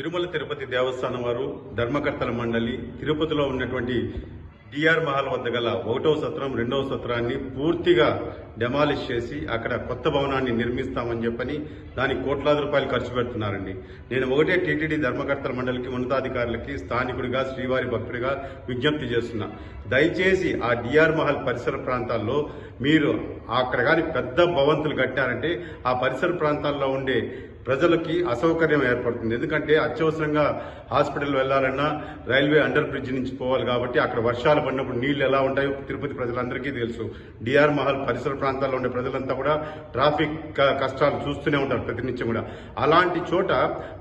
తిరుమల తిరుపతి దేవస్థానం వారు ధర్మకర్తల మండలి తిరుపతిలో ఉన్నటువంటి డిఆర్ మహల్ వద్ద గల ఒకటవ సత్రం రెండవ సత్రాన్ని పూర్తిగా డెమాలిష్ చేసి అక్కడ కొత్త భవనాన్ని నిర్మిస్తామని చెప్పని దానికి కోట్లాది రూపాయలు ఖర్చు పెడుతున్నారండి. నేను ఒకటే టీటీడీ ధర్మకర్తల మండలికి ఉన్నతాధికారులకి స్థానికుడిగా శ్రీవారి భక్తుడిగా విజ్ఞప్తి చేస్తున్నా. దయచేసి ఆ డిఆర్ మహల్ పరిసర ప్రాంతాల్లో మీరు అక్కడ కానీ పెద్ద భవంతులు కట్టారంటే ఆ పరిసర ప్రాంతాల్లో ఉండే ప్రజలకి అసౌకర్యం ఏర్పడుతుంది. ఎందుకంటే అత్యవసరంగా హాస్పిటల్ వెళ్ళాలన్నా రైల్వే అండర్ బ్రిడ్జ్ నుంచి పోవాలి కాబట్టి అక్కడ వర్షాలు పడినప్పుడు నీళ్ళు ఎలా ఉంటాయో తిరుపతి ప్రజలందరికీ తెలుసు. డిఆర్ మహల్ పరిసర ప్రాంతాల్లో ఉండే ప్రజలంతా కూడా ట్రాఫిక్ కష్టాలు చూస్తూనే ఉంటారు ప్రతినిత్యం కూడా. అలాంటి చోట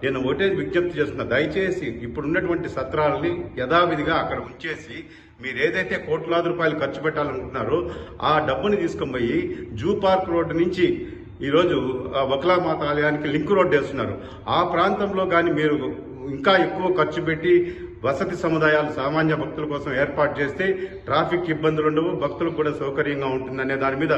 నేను ఒకటే విజ్ఞప్తి చేస్తున్నా. దయచేసి ఇప్పుడున్నటువంటి సత్రాలని యథావిధిగా అక్కడ ఉంచేసి మీరు ఏదైతే కోట్లాది రూపాయలు ఖర్చు పెట్టాలనుకుంటున్నారో ఆ డబ్బుని తీసుకొని పోయి జూ పార్క్ రోడ్డు నుంచి ఈరోజు ఆ వక్లామాత ఆలయానికి లింక్ రోడ్ వేస్తున్నారు. ఆ ప్రాంతంలో కానీ మీరు ఇంకా ఎక్కువ ఖర్చు పెట్టి వసతి సముదాయాలు సామాన్య భక్తుల కోసం ఏర్పాటు చేస్తే ట్రాఫిక్ ఇబ్బందులు ఉండవు భక్తులకు కూడా సౌకర్యంగా ఉంటుందనే దాని మీద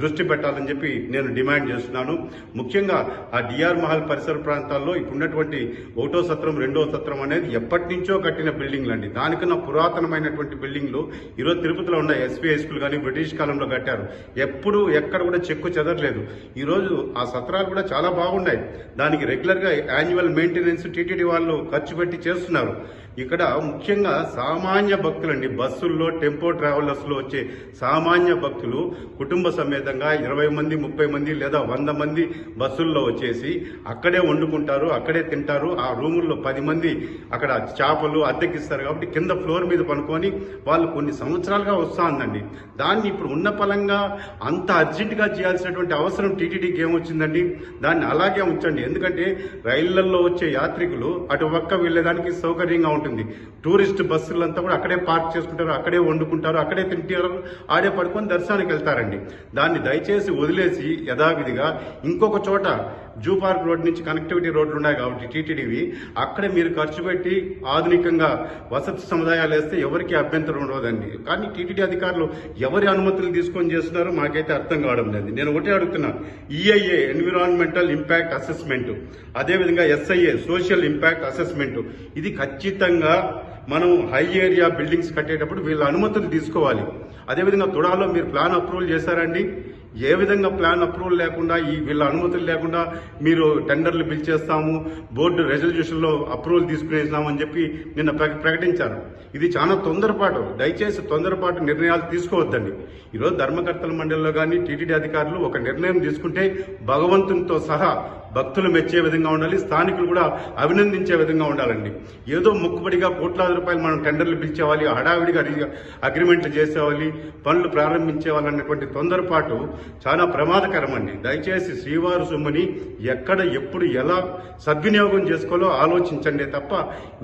దృష్టి పెట్టాలని చెప్పి నేను డిమాండ్ చేస్తున్నాను. ముఖ్యంగా ఆ డిఆర్ మహల్ పరిసర ప్రాంతాల్లో ఇప్పుడున్నటువంటి ఒకటో సత్రం రెండో సత్రం అనేది ఎప్పటి నుంచో కట్టిన బిల్డింగ్లు అండి. దానికన్నా పురాతనమైనటువంటి బిల్డింగ్లు ఈరోజు తిరుపతిలో ఉన్న ఎస్పీ హై స్కూల్ కానీ బ్రిటిష్ కాలంలో కట్టారు. ఎప్పుడు ఎక్కడ కూడా చెక్కు చెదరలేదు. ఈరోజు ఆ సత్రాలు కూడా చాలా బాగున్నాయి. దానికి రెగ్యులర్గా యాన్యువల్ మెయింటెనెన్స్ టీటీడీ వాళ్ళు ఖర్చు పెట్టి చేస్తున్నారు. ఇక్కడ ముఖ్యంగా సామాన్య భక్తులండి. బస్సుల్లో టెంపో ట్రావెలర్స్లో వచ్చే సామాన్య భక్తులు కుటుంబ సమేతంగా ఇరవై మంది ముప్పై మంది లేదా వంద మంది బస్సుల్లో వచ్చేసి అక్కడే వండుకుంటారు అక్కడే తింటారు. ఆ రూముల్లో పది మంది అక్కడ చేపలు అద్దెకిస్తారు కాబట్టి కింద ఫ్లోర్ మీద పనుకొని వాళ్ళు కొన్ని సంవత్సరాలుగా వస్తుందండి దాన్ని ఇప్పుడు ఉన్న పలంగా అంత అర్జెంటుగా చేయాల్సినటువంటి అవసరం టీటీడీకి ఏమొచ్చిందండి? దాన్ని అలాగే ఉంచండి. ఎందుకంటే రైళ్ళలో వచ్చే యాత్రికులు అటు పక్క వెళ్ళేదానికి సౌకర్యంగా ఉంటుంది టూరిస్ట్ బస్సులంతా కూడా అక్కడే పార్క్ చేసుకుంటారు అక్కడే వండుకుంటారు అక్కడే తింటారు ఆడే పడుకొని దర్శనానికి వెళ్తారండి. దాన్ని దయచేసి వదిలేసి యథావిధిగా ఇంకొక చోట జూ పార్క్ రోడ్ నుంచి కనెక్టివిటీ రోడ్లు ఉన్నాయి కాబట్టి టీటీడీవి అక్కడే మీరు ఖర్చు పెట్టి ఆధునికంగా వసతి సముదాయాలు వేస్తే ఎవరికి అభ్యంతరం ఉండదండి. కానీ టీటీడీ అధికారులు ఎవరి అనుమతులు తీసుకొని చేస్తున్నారో మాకైతే అర్థం కావడం లేదు నేను ఒకటే అడుగుతున్నాను ఈఐఏ ఎన్విరాన్మెంటల్ ఇంపాక్ట్ అసెస్మెంట్ అదేవిధంగా ఎస్ఐఏ సోషల్ ఇంపాక్ట్ అసెస్మెంట్ ఇది ఖచ్చితంగా మనం హై ఏరియా బిల్డింగ్స్ కట్టేటప్పుడు వీళ్ళ అనుమతులు తీసుకోవాలి. అదేవిధంగా తుడాలో మీరు ప్లాన్ అప్రూవల్ చేశారండి. ఏ విధంగా ప్లాన్ అప్రూవల్ లేకుండా ఈ వీళ్ళ అనుమతులు లేకుండా మీరు టెండర్లు పిలిచేస్తాము బోర్డు రెజల్యూషన్లో అప్రూవల్ తీసుకునేస్తామని చెప్పి నిన్న ప్ర- ప్రకటించారు. ఇది చాలా తొందరపాటు దయచేసి తొందరపాటు నిర్ణయాలు తీసుకోవద్దండి. ఈరోజు ధర్మకర్తల మండలిలో కానీ టీటీడీ అధికారులు ఒక నిర్ణయం తీసుకుంటే భగవంతునితో సహా భక్తులు మెచ్చే విధంగా ఉండాలి స్థానికులు కూడా అభినందించే విధంగా ఉండాలండి. ఏదో మొక్కుబడిగా కోట్లాది రూపాయలు మనం టెండర్లు పిలిచేవాలి హడావిడిగా అగ్రిమెంట్లు చేసేవాలి పనులు ప్రారంభించేవాలి అన్నటువంటి తొందరపాటు చాలా ప్రమాదకరం అండి దయచేసి శ్రీవారు సొమ్ముని ఎక్కడ ఎప్పుడు ఎలా సద్వినియోగం చేసుకోవాలో ఆలోచించండి తప్ప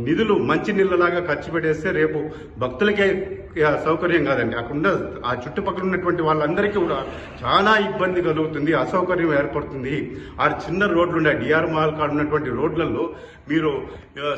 నిధులు మంచి నీళ్ళలాగా ఖర్చు పెట్టేస్తే రేపు భక్తులకే ఆ, సౌకర్యం కాదండి. అక్కడ ఆ చుట్టుపక్కల ఉన్నటువంటి వాళ్ళందరికీ కూడా చాలా ఇబ్బంది కలుగుతుంది అసౌకర్యం ఏర్పడుతుంది. ఆ చిన్న రోడ్లు ఉన్నాయి. డిఆర్ మహల్ కాడ ఉన్నటువంటి రోడ్లలో మీరు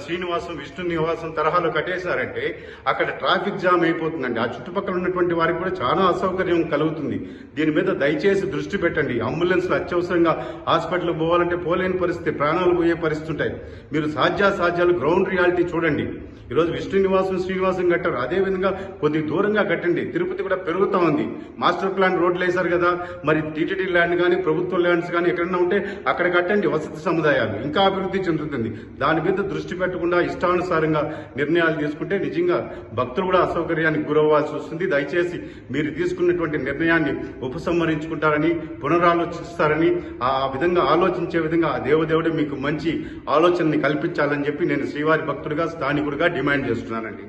శ్రీనివాసం విష్ణు నివాసం తరహాలో కట్టేశారంటే అక్కడ ట్రాఫిక్ జామ్ అయిపోతుందండి. ఆ చుట్టుపక్కల ఉన్నటువంటి వారికి కూడా చాలా అసౌకర్యం కలుగుతుంది. దీని మీద దయచేసి దృష్టి పెట్టండి. అంబులెన్స్లు అత్యవసరంగా హాస్పిటల్కి పోవాలంటే పోలేని పరిస్థితి ప్రాణాలు పోయే పరిస్థితి ఉంటాయి. మీరు సాధ్యాసాధ్యాలు గ్రౌండ్ రియాలిటీ చూడండి. ఈరోజు విష్ణు నివాసం శ్రీనివాసం కట్టారు. అదే విధంగా కొద్ది దూరంగా కట్టండి. తిరుపతి కూడా పెరుగుతూ ఉంది. మాస్టర్ ప్లాన్ రోడ్లు వేశారు కదా. మరి టీటీడీ ల్యాండ్ కానీ ప్రభుత్వ ల్యాండ్స్ కానీ ఎక్కడన్నా ఉంటే అక్కడ కట్టండి. వసతి సముదాయాలు ఇంకా అభివృద్ధి చెందుతుంది. దాని మీద దృష్టి పెట్టకుండా ఇష్టానుసారంగా నిర్ణయాలు తీసుకుంటే నిజంగా భక్తులు కూడా అసౌకర్యానికి గురవ్వాల్సి వస్తుంది. దయచేసి మీరు తీసుకున్నటువంటి నిర్ణయాన్ని ఉపసంహరించుకుంటారని పునరాలోచిస్తారని ఆ విధంగా ఆలోచించే విధంగా ఆ దేవదేవుడు మీకు మంచి ఆలోచనని కల్పించాలని చెప్పి నేను శ్రీవారి భక్తుడిగా స్థానికుడిగా డిమాండ్ చేస్తున్నానండి